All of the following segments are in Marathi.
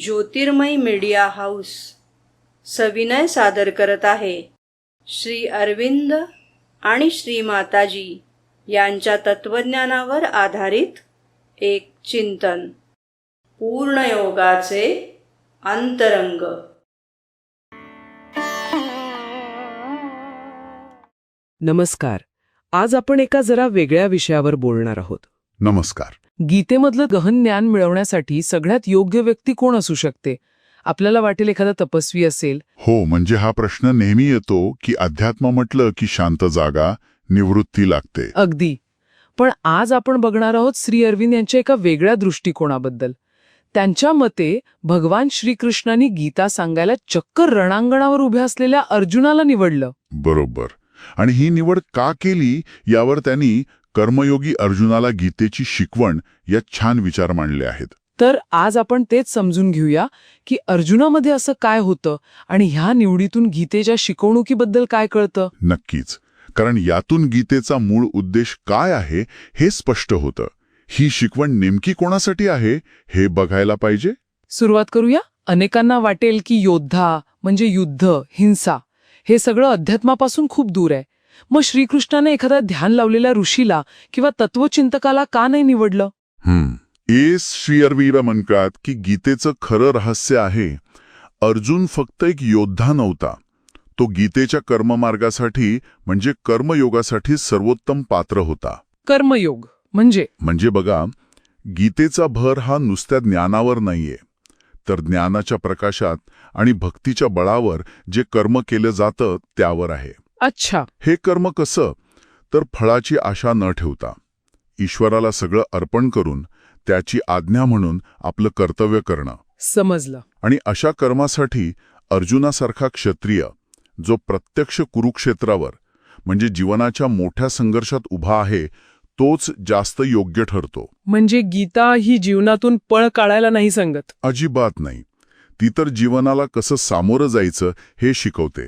ज्योतिर्मय मीडिया हाऊस सविनय सादर करत आहे. श्री अरविंद आणि श्री माताजी यांच्या तत्वज्ञानावर आधारित एक चिंतन. पूर्णयोगाचे अंतरंग. नमस्कार. आज आपण एका जरा वेगळ्या विषयावर बोलणार आहोत. नमस्कार. गीतेमधलं गहन ज्ञान मिळवण्यासाठी सगळ्यात योग्य व्यक्ती कोण असू शकते? आपल्याला वाटेल एखादा तपस्वी असेल. हो म्हणजे हा प्रश्न नेहमी येतो की अध्यात्म म्हटलं की शांत जागा निवृत्ती लागते. अगदी. पण आज आपण बघणार आहोत श्री अरविंद यांच्या एका वेगळ्या दृष्टिकोनाबद्दल. त्यांच्या मते भगवान श्रीकृष्णांनी गीता सांगायला चक्कर रणांगणावर उभ्या असलेल्या अर्जुनाला निवडलं. बरोबर. आणि ही निवड का केली यावर त्यांनी कर्मयोगी अर्जुनाला गीतेची शिकवण या छान विचार मांडले आहेत. तर आज आपण तेच समजून घेऊया की अर्जुनामध्ये असं काय होतं आणि ह्या निवडीतून गीतेच्या शिकवणुकीबद्दल काय कळतं? नक्कीच. कारण यातून गीतेचा मूळ उद्देश काय आहे हे स्पष्ट होतं. ही शिकवण नेमकी कोणासाठी आहे हे बघायला पाहिजे? सुरुवात करूया. अनेकांना वाटेल की योद्धा म्हणजे युद्ध हिंसा हे सगळं अध्यात्मापासून खूप दूर आहे. मग श्रीकृष्णाने एखाद्या ध्यान लावलेल्या ऋषीला किंवा तत्वचिंतकाला का नाही निवडलं? हम्म. एस श्री अरविरा म्हणतात की गीतेचं खरं रहस्य आहे. अर्जुन फक्त एक योद्धा नव्हता. तो गीतेच्या कर्ममार्गासाठी म्हणजे कर्मयोगासाठी सर्वोत्तम पात्र होता. कर्मयोग म्हणजे? म्हणजे बघा गीतेचा भर हा नुसत्या ज्ञानावर नाहीये. तर ज्ञानाच्या प्रकाशात आणि भक्तीच्या बळावर जे कर्म केलं जातं त्यावर आहे. अच्छा. हे कर्म कसं? तर फळाची आशा न ठेवता. ईश्वराला सगळं अर्पण करून त्याची आज्ञा म्हणून आपलं कर्तव्य करणं. समजलं. आणि अशा कर्मासाठी अर्जुनासारखा क्षत्रिय जो प्रत्यक्ष कुरुक्षेत्रावर म्हणजे जीवनाच्या मोठ्या संघर्षात उभा आहे तोच जास्त योग्य ठरतो. म्हणजे गीता ही जीवनातून पळ काढायला नाही सांगत. अजिबात नाही. ती तर जीवनाला कसं सामोरं जायचं हे शिकवते.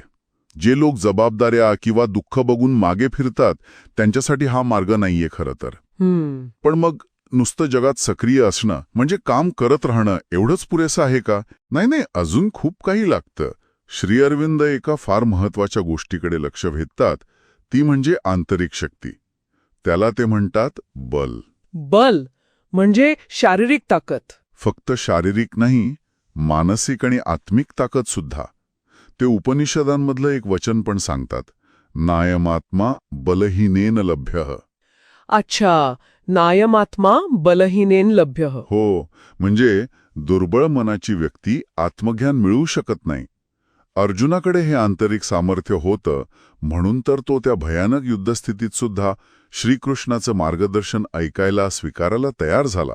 जे लोक जबाबदाऱ्या किंवा दुःख बघून मागे फिरतात त्यांच्यासाठी हा मार्ग नाहीये खरं तर. पण मग नुसतं जगात सक्रिय असणं म्हणजे काम करत राहणं एवढंच पुरेसं आहे का? नाही नाही अजून खूप काही लागतं. श्री अरविंद एका फार महत्त्वाच्या गोष्टीकडे लक्ष वेधतात ती म्हणजे आंतरिक शक्ती. त्याला ते म्हणतात बल. बल म्हणजे शारीरिक ताकद. फक्त शारीरिक नाही मानसिक आणि आत्मिक ताकद सुद्धा. ते उपनिषदांमधलं एक वचन पण सांगतात. नायमात्मा बलहीनेन लभ्य. अच्छा नायमात्मा बलहीनेन लभ्य. हो म्हणजे दुर्बळ मनाची व्यक्ती आत्मज्ञान मिळवू शकत नाही. अर्जुनाकडे हे आंतरिक सामर्थ्य होतं म्हणून तर तो त्या भयानक युद्धस्थितीत सुद्धा श्रीकृष्णाचं मार्गदर्शन ऐकायला स्वीकारायला तयार झाला.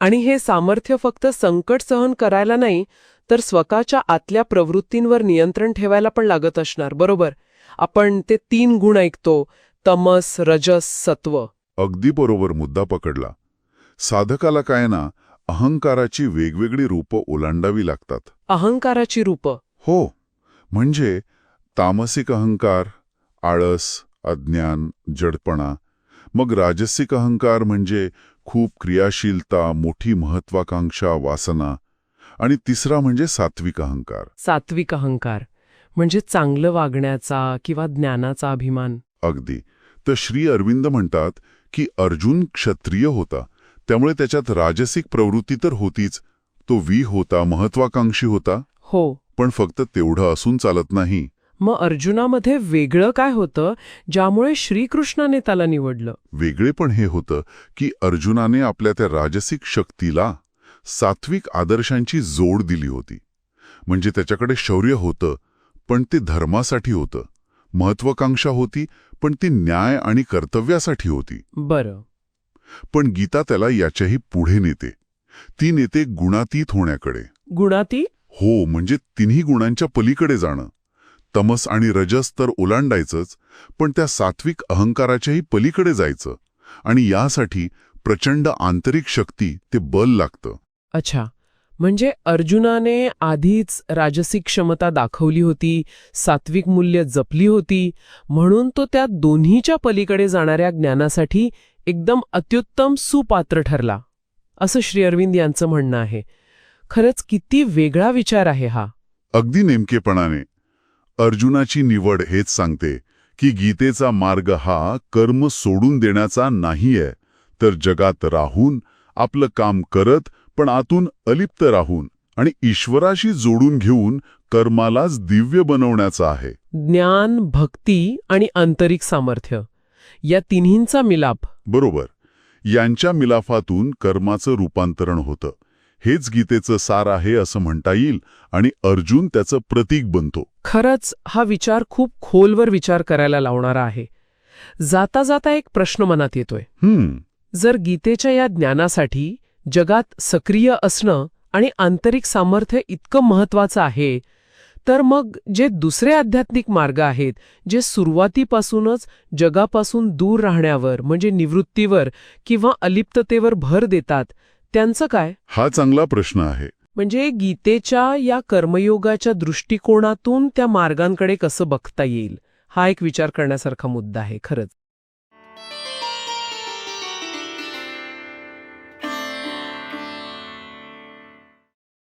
आणि हे सामर्थ्य फक्त संकट सहन करायला नाही तर स्वतःच्या आतल्या प्रवृत्तींवर नियंत्रण ठेवायला पण लागत असणार बरोबर? आपण ते तीन गुण ऐकतो तमस रजस सत्व. अगदी बरोबर मुद्दा पकडला. साधकाला काय ना अहंकाराची वेगवेगळी रूपं ओलांडावी लागतात. अहंकाराची रूप? हो. म्हणजे तामसिक अहंकार आळस अज्ञान जडपणा. मग राजसिक अहंकार म्हणजे खूप क्रियाशीलता मोठी महत्वाकांक्षा वासना. आणि तिसरा म्हणजे सात्विक अहंकार. सात्विक अहंकार म्हणजे चांगलं वागण्याचा किंवा ज्ञानाचा अभिमान. अगदी. तर श्री अरविंद म्हणतात की अर्जुन क्षत्रिय होता त्यामुळे त्याच्यात राजसिक प्रवृत्ती तर होतीच. तो वी होता महत्वाकांक्षी होता. हो. पण फक्त तेवढं असून चालत नाही. मग अर्जुनामध्ये वेगळं काय होतं ज्यामुळे श्रीकृष्णाने त्याला निवडलं? वेगळे पण हे होतं की अर्जुनाने आपल्या त्या राजसिक शक्तीला सात्विक आदर्शांची जोड दिली होती. म्हणजे त्याच्याकडे शौर्य होतं पण ते धर्मासाठी होतं. महत्वाकांक्षा होती पण ती न्याय आणि कर्तव्यासाठी होती. बरं. पण गीता त्याला याच्याही पुढे नेते. ती नेते गुणातीत होण्याकडे. गुणाती? हो म्हणजे तिन्ही गुणांच्या पलीकडे जाणं. तमस आणि रजस तर ओलांडायचंच पण त्या सात्विक अहंकाराच्याही पलीकडे जायचं. आणि यासाठी प्रचंड आंतरिक शक्ती ते बल लागतं. अच्छा. म्हणजे अर्जुनाने आधीच राजसिक क्षमता दाखवली होती सात्विक मूल्य जपली होती म्हणून तो त्या दोन्हीच्या पलीकडे जाणाऱ्या ज्ञानासाठी एकदम अत्युत्तम सुपात्र ठरला असं श्री अरविंद यांचं म्हणणं आहे. खरंच किती वेगळा विचार आहे हा. अगदी नेमकेपणाने. अर्जुनाची निवड हेच सांगते की गीतेचा मार्ग हा कर्म सोडून देण्याचा नाहीये तर जगात राहून आपलं काम करत पण आतून अलिप्त राहून आणि ईश्वराशी जोडून घेऊन कर्मालाच दिव्य बनवण्याचा आहे. ज्ञान भक्ती आणि आंतरिक सामर्थ्य या तिन्हींचा मिलाप. बरोबर. यांच्या मिलाफातून कर्माचं रूपांतरण होतं. हेच गीतेचं सार आहे असं म्हणता येईल आणि अर्जुन त्याचं प्रतीक बनतो. खरंच हा विचार खूप खोलवर विचार करायला लावणारा आहे. जाता जाता एक प्रश्न मनात येतोय. हम्म. जर गीतेच्या या ज्ञानासाठी जगात सक्रिय असणं आणि आंतरिक सामर्थ्य इतकं महत्वाचं आहे तर मग जे दुसरे आध्यात्मिक मार्ग आहेत जे सुरुवातीपासूनच जगापासून दूर राहण्यावर म्हणजे निवृत्तीवर किंवा अलिप्ततेवर भर देतात त्यांचं काय? हा चांगला प्रश्न आहे. म्हणजे गीतेच्या या कर्मयोगाच्या दृष्टिकोनातून त्या मार्गांकडे कसं बघता येईल हा एक विचार करण्यासारखा मुद्दा आहे खरंच.